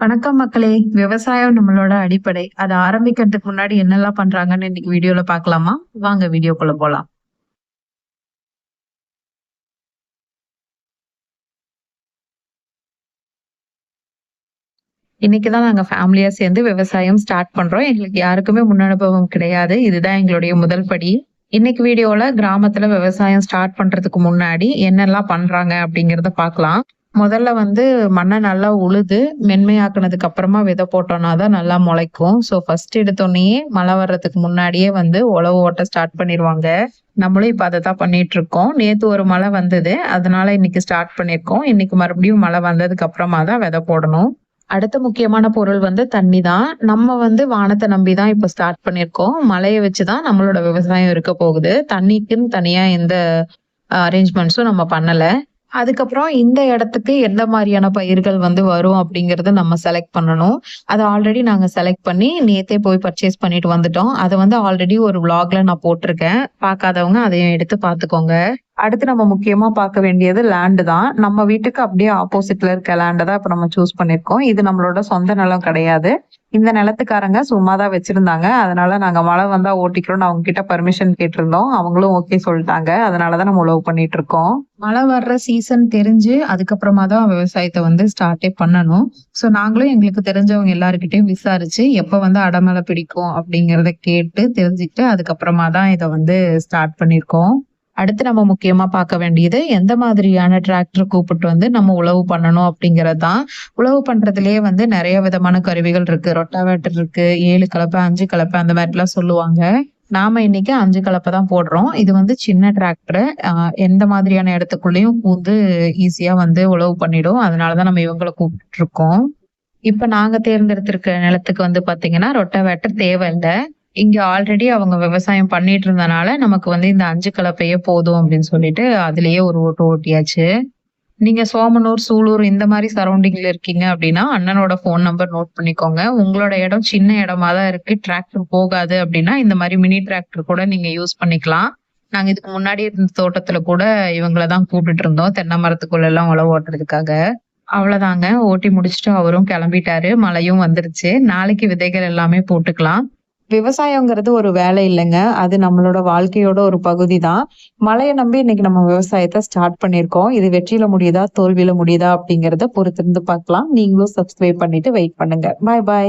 வணக்கம் மக்களே! விவசாயம் நம்மளோட அடிப்படை. அதை ஆரம்பிக்கிறதுக்கு முன்னாடி என்னெல்லாம் பண்றாங்கன்னு இன்னைக்கு வீடியோல பார்க்கலாமா? வாங்க வீடியோக்குள்ள போலாம். இன்னைக்குதான் நாங்க ஃபேமிலியா சேர்ந்து விவசாயம் ஸ்டார்ட் பண்றோம். எங்களுக்கு யாருக்குமே முன் அனுபவம் கிடையாது. இதுதான் எங்களுடைய முதல் படி. இன்னைக்கு வீடியோல கிராமத்துல விவசாயம் ஸ்டார்ட் பண்றதுக்கு முன்னாடி என்னெல்லாம் பண்றாங்க அப்படிங்கிறத பார்க்கலாம். முதல்ல வந்து மண்ணை நல்லா உழுது மென்மையாக்குனதுக்கு அப்புறமா விதை போட்டோம்னா தான் நல்லா முளைக்கும். ஸோ ஃபர்ஸ்ட் எடுத்தோனயே மழை வர்றதுக்கு முன்னாடியே வந்து உழவு ஓட்ட ஸ்டார்ட் பண்ணிடுவாங்க நம்மளும் இப்போ அதை தான் பண்ணிட்டு இருக்கோம். நேற்று ஒரு மழை வந்தது. அதனால இன்னைக்கு ஸ்டார்ட் பண்ணியிருக்கோம். இன்னைக்கு மறுபடியும் மழை வந்ததுக்கு அப்புறமா தான் விதை போடணும். அடுத்த முக்கியமான பொருள் வந்து தண்ணி தான். நம்ம வந்து வானத்தை நம்பி தான் இப்போ ஸ்டார்ட் பண்ணியிருக்கோம். மழையை வச்சு தான் நம்மளோட விவசாயம் இருக்க போகுது. தண்ணிக்குன்னு தனியாக எந்த uh, அரேஞ்ச்மெண்ட்ஸும் நம்ம பண்ணலை அதுக்கப்புறம் இந்த இடத்துக்கு எந்த மாதிரியான பயிர்கள் வந்து வரும் அப்படிங்கிறத நம்ம செலக்ட் பண்ணணும். அதை ஆல்ரெடி நாங்க செலக்ட் பண்ணி நேத்தே போய் பர்ச்சேஸ் பண்ணிட்டு வந்துட்டோம். அதை வந்து ஆல்ரெடி ஒரு விளாக்ல நான் போட்டிருக்கேன். பார்க்காதவங்க அதையும் எடுத்து பார்த்துக்கோங்க. அடுத்து நம்ம முக்கியமா பார்க்க வேண்டியது லேண்டு தான். நம்ம வீட்டுக்கு அப்படியே ஆப்போசிட்ல இருக்க லேண்டை தான் இப்ப நம்ம சூஸ் பண்ணியிருக்கோம். இது நம்மளோட சொந்த நிலம் கிடையாது. இந்த நிலத்துக்காரங்க சும்மா தான் வச்சிருந்தாங்க. அதனால நாங்க மழை வந்தா ஓட்டிக்கிறோம்னு அவங்க கிட்ட பர்மிஷன் கேட்டிருந்தோம். அவங்களும் ஓகே சொல்லிட்டாங்க. அதனாலதான் நம்ம உழவு பண்ணிட்டு இருக்கோம். மழை வர்ற சீசன் தெரிஞ்சு அதுக்கப்புறமா தான் விவசாயத்தை வந்து ஸ்டார்ட்டே பண்ணணும். ஸோ நாங்களும் எங்களுக்கு தெரிஞ்சவங்க எல்லாருக்கிட்டையும் விசாரிச்சு எப்ப வந்து அடமலை பிடிக்கும் அப்படிங்கிறத கேட்டு தெரிஞ்சுக்கிட்டு அதுக்கப்புறமா தான் இதை வந்து ஸ்டார்ட் பண்ணியிருக்கோம். அடுத்து நம்ம முக்கியமா பார்க்க வேண்டியது எந்த மாதிரியான டிராக்டர் கூப்பிட்டு வந்து நம்ம உழவு பண்ணணும் அப்படிங்கிறது தான். உழவு பண்றதுலயே வந்து நிறைய விதமான கருவிகள் இருக்கு. ரொட்டாவேட்டர் இருக்கு, ஏழு கலப்பை, அஞ்சு கலப்பை அந்த மாதிரிலாம் சொல்லுவாங்க. நாம இன்னைக்கு அஞ்சு கலப்பை தான் போடுறோம். இது வந்து சின்ன டிராக்டர். எந்த மாதிரியான இடத்துக்குள்ளயும் பூந்து ஈஸியா வந்து உழவு பண்ணிடும். அதனால தான் நம்ம இவங்களை கூப்பிட்டு இருக்கோம். இப்ப நாங்க தேர்ந்தெடுத்திருக்க நிலத்துக்கு வந்து பார்த்தீங்கன்னா, ரொட்டாவேட்டர் தேவையில்ல. இங்க ஆல்ரெடி அவங்க விவசாயம் பண்ணிட்டு இருந்தனால நமக்கு வந்து இந்த அஞ்சு கலப்பையே போதும் அப்படின்னு சொல்லிட்டு அதுலயே ஒரு ஓட்டு ஓட்டியாச்சு. நீங்க சோமனூர், சூலூர் இந்த மாதிரி சரௌண்டிங்ல இருக்கீங்க அப்படின்னா, அண்ணனோட ஃபோன் நம்பர் நோட் பண்ணிக்கோங்க. உங்களோட இடம் சின்ன இடமா தான் இருக்கு. டிராக்டர் போகாது அப்படின்னா, இந்த மாதிரி மினி டிராக்டர் கூட நீங்க யூஸ் பண்ணிக்கலாம். நாங்க இதுக்கு முன்னாடி இருந்த தோட்டத்துல கூட இவங்களை தான் கூப்பிட்டு இருந்தோம். தென்னை மரத்துக்குள்ள எல்லாம் உழவு ஓட்டுறதுக்காக. அவ்வளோதாங்க. ஓட்டி முடிச்சுட்டு அவரும் கிளம்பிட்டாரு. மழையும் வந்துருச்சு. நாளைக்கு விதைகள் எல்லாமே போட்டுக்கலாம். விவசாயங்கிறது ஒரு வேலை இல்லங்க. அது நம்மளோட வாழ்க்கையோட ஒரு பகுதி தான். மழையை நம்பி இன்னைக்கு நம்ம விவசாயத்தை ஸ்டார்ட் பண்ணியிருக்கோம். இது வெற்றியில முடியுதா? தோல்வியில முடியுதா? அப்படிங்கிறத பொறுத்திருந்து பார்க்கலாம். நீங்களும் சப்ஸ்கிரைப் பண்ணிட்டு வெயிட் பண்ணுங்க. பாய் பாய்.